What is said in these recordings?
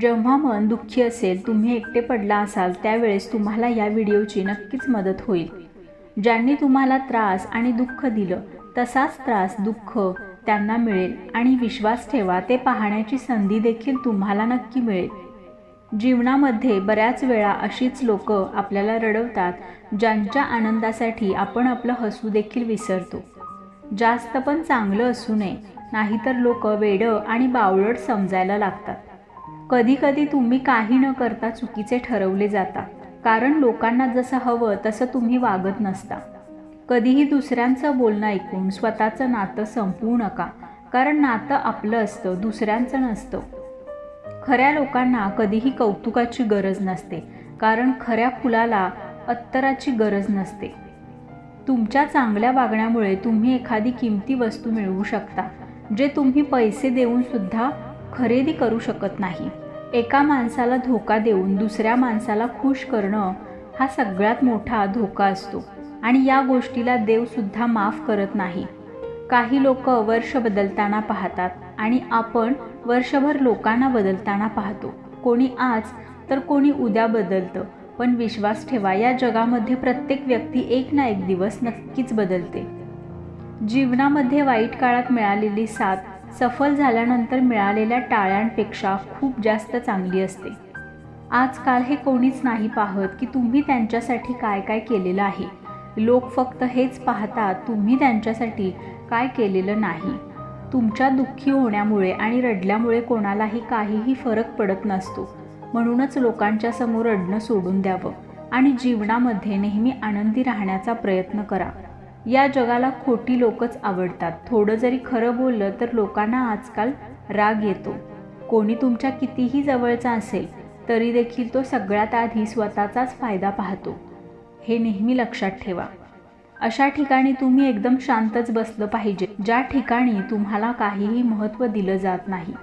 जेव्हा मन दुःखी असेल तुम्ही एकटे पडला असाल त्यावेळेस तुम्हाला या व्हिडिओची नक्कीच मदत होईल. ज्यांनी तुम्हाला त्रास आणि दुःख दिलं तसाच त्रास दुःख त्यांना मिळेल आणि विश्वास ठेवा ते पाहण्याची संधी देखील तुम्हाला नक्की मिळेल. जीवनामध्ये बऱ्याच वेळा अशीच लोक आपल्याला रडवतात ज्यांच्या आनंदासाठी आपण आपलं हसू देखील विसरतो. जास्त पण चांगलं असू नये नाहीतर लोक वेडं आणि बावळट समजायला लागतात. कधीकधी तुम्ही काही न करता चुकीचे ठरवले जाता. कारण लोकांना जसं हवं तसं तुम्ही वागत नसता. कधीही दुसऱ्यांचं बोलणं ऐकून स्वतःचं नातं संपवू नका. कारण नातं आपलं असतं दुसऱ्यांचं नसतं. खऱ्या लोकांना कधीही कौतुकाची गरज नसते. कारण खऱ्या फुलाला अत्तराची गरज नसते. तुमच्या चांगल्या वागण्यामुळे तुम्ही एखादी किमती वस्तू मिळवू शकता जे तुम्ही पैसे देऊन सुद्धा खरेदी करू शकत नाही. एका माणसाला धोका देऊन दुसऱ्या माणसाला खुश करणं हा सगळ्यात मोठा धोका असतो. आणि या गोष्टीला देवसुद्धा माफ करत नाही. काही लोक वर्ष बदलताना पाहतात आणि आपण वर्षभर लोकांना बदलताना पाहतो. कोणी आज तर कोणी उद्या बदलतं. पण विश्वास ठेवा या जगामध्ये प्रत्येक व्यक्ती एक ना एक दिवस नक्कीच बदलते. जीवनामध्ये वाईट काळात मिळालेली साथ सफल झाल्यानंतर मिळालेल्या टाळ्यांपेक्षा खूप जास्त चांगली असते. आजकाल हे कोणीच नाही पाहत की तुम्ही त्यांच्यासाठी काय काय केलेलं आहे. लोक फक्त हेच पाहतात तुम्ही त्यांच्यासाठी काय केलेलं नाही. तुमच्या दुःखी होण्यामुळे आणि रडल्यामुळे कोणालाही काहीही फरक पडत नसतो. म्हणूनच लोकांच्या समोर रडणं सोडून द्यावं आणि जीवनामध्ये नेहमी आनंदी राहण्याचा प्रयत्न करा. या जगाला खोटी लोकच आवडतात. थोडं जरी खरं बोललं तर लोकांना आजकाल राग येतो. कोणी तुमच्या कितीही जवळचा असेल तरी देखील तो सगळ्यात आधी स्वतःचाच फायदा पाहतो. हे नेहमी लक्षात ठेवा. अशा ठिकाणी तुम्ही एकदम शांतच बसलं पाहिजे ज्या ठिकाणी तुम्हाला काहीही महत्त्व दिलं जात नाही.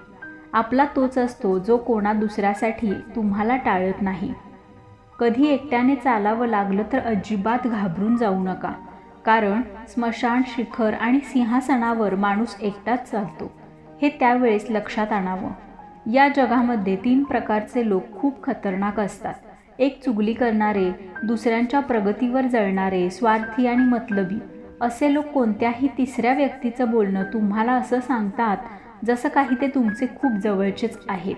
आपला तोच असतो जो कोणा दुसऱ्यासाठी तुम्हाला टाळत नाही. कधी एकट्याने चालावं लागलं तर अजिबात घाबरून जाऊ नका. कारण स्मशान शिखर आणि सिंहासनावर माणूस एकटाच चालतो. हे त्यावेळेस लक्षात आणावं. या जगामध्ये तीन प्रकारचे लोक खूप खतरनाक असतात. एक चुगली करणारे दुसऱ्यांच्या प्रगतीवर जळणारे स्वार्थी आणि मतलबी. असे लोक कोणत्याही तिसऱ्या व्यक्तीचं बोलणं तुम्हाला असं सांगतात जसं काही ते तुमचे खूप जवळचेच आहेत.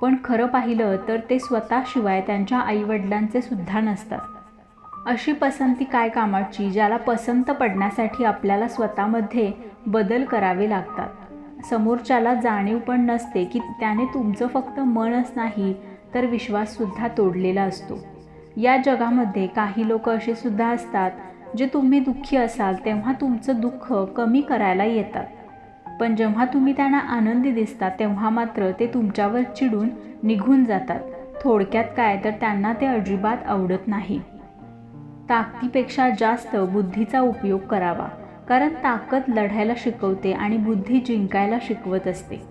पण खरं पाहिलं तर ते स्वतःशिवाय त्यांच्या आईवडिलांचे सुद्धा नसतात. अशी पसंती काय कामाची ज्याला पसंत पडण्यासाठी आपल्याला स्वतःमध्ये बदल करावे लागतात? समोरच्याला जाणीव पण नसते की त्याने तुमचं फक्त मनच नाही तर विश्वाससुद्धा तोडलेला असतो. या जगामध्ये काही लोक असे सुद्धा असतात जे तुम्ही दुःखी असाल तेव्हा तुमचं दुःख कमी करायला येतात. पण जेव्हा तुम्ही त्यांना आनंदी दिसता तेव्हा मात्र ते तुमच्यावर चिडून निघून जातात. थोडक्यात काय तर त्यांना ते अजिबात आवडत नाही. ताकदीपेक्षा जास्त बुद्धीचा उपयोग करावा. कारण ताकद लढायला शिकवते आणि बुद्धी जिंकायला शिकवत असते.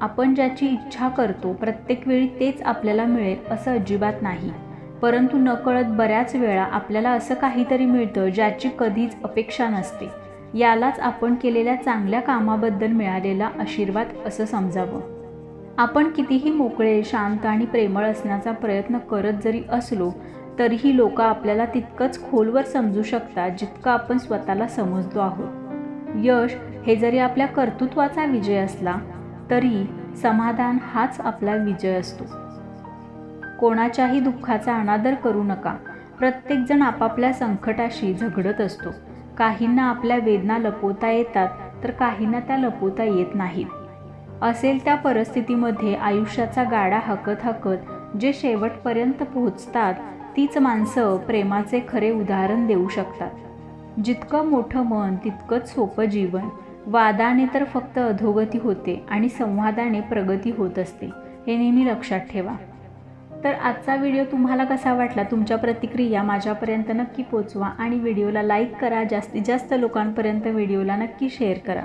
आपण ज्याची इच्छा करतो प्रत्येक वेळी तेच आपल्याला मिळेल असं अजिबात नाही. परंतु नकळत बऱ्याच वेळा आपल्याला असं काहीतरी मिळतं ज्याची कधीच अपेक्षा नसते. यालाच आपण केलेल्या चांगल्या कामाबद्दल मिळालेला आशीर्वाद असं समजावं. आपण कितीही मोकळे शांत आणि प्रेमळ असण्याचा प्रयत्न करत जरी असलो तरीही लोक आपल्याला तितकंच खोलवर समजू शकतात जितकं आपण स्वतःला समजतो आहोत. यश हे जरी आपल्या कर्तृत्वाचा विजय असला तरी समाधान हाच आपला विजय असतो. कोणाच्याही दुःखाचा अनादर करू नका. प्रत्येकजण आपापल्या संकटाशी झगडत असतो. काहींना आपल्या वेदना लपवता येतात तर काहींना त्या लपवता येत नाहीत. असेल त्या परिस्थितीमध्ये आयुष्याचा गाडा हकत हकत जे शेवटपर्यंत पोहोचतात तीच माणसं प्रेमाचे खरे उदाहरण देऊ शकतात. जितकं मोठं मन तितकंच सोपं जीवन. वादाने तर फक्त अधोगती होते आणि संवादाने प्रगती होत असते हे नेहमी लक्षात ठेवा. तर आजचा व्हिडिओ तुम्हाला कसा वाटला? तुमच्या प्रतिक्रिया माझ्यापर्यंत नक्की पोचवा आणि व्हिडिओला लाईक करा. जास्तीत जास्त लोकांपर्यंत व्हिडिओला नक्की शेअर करा.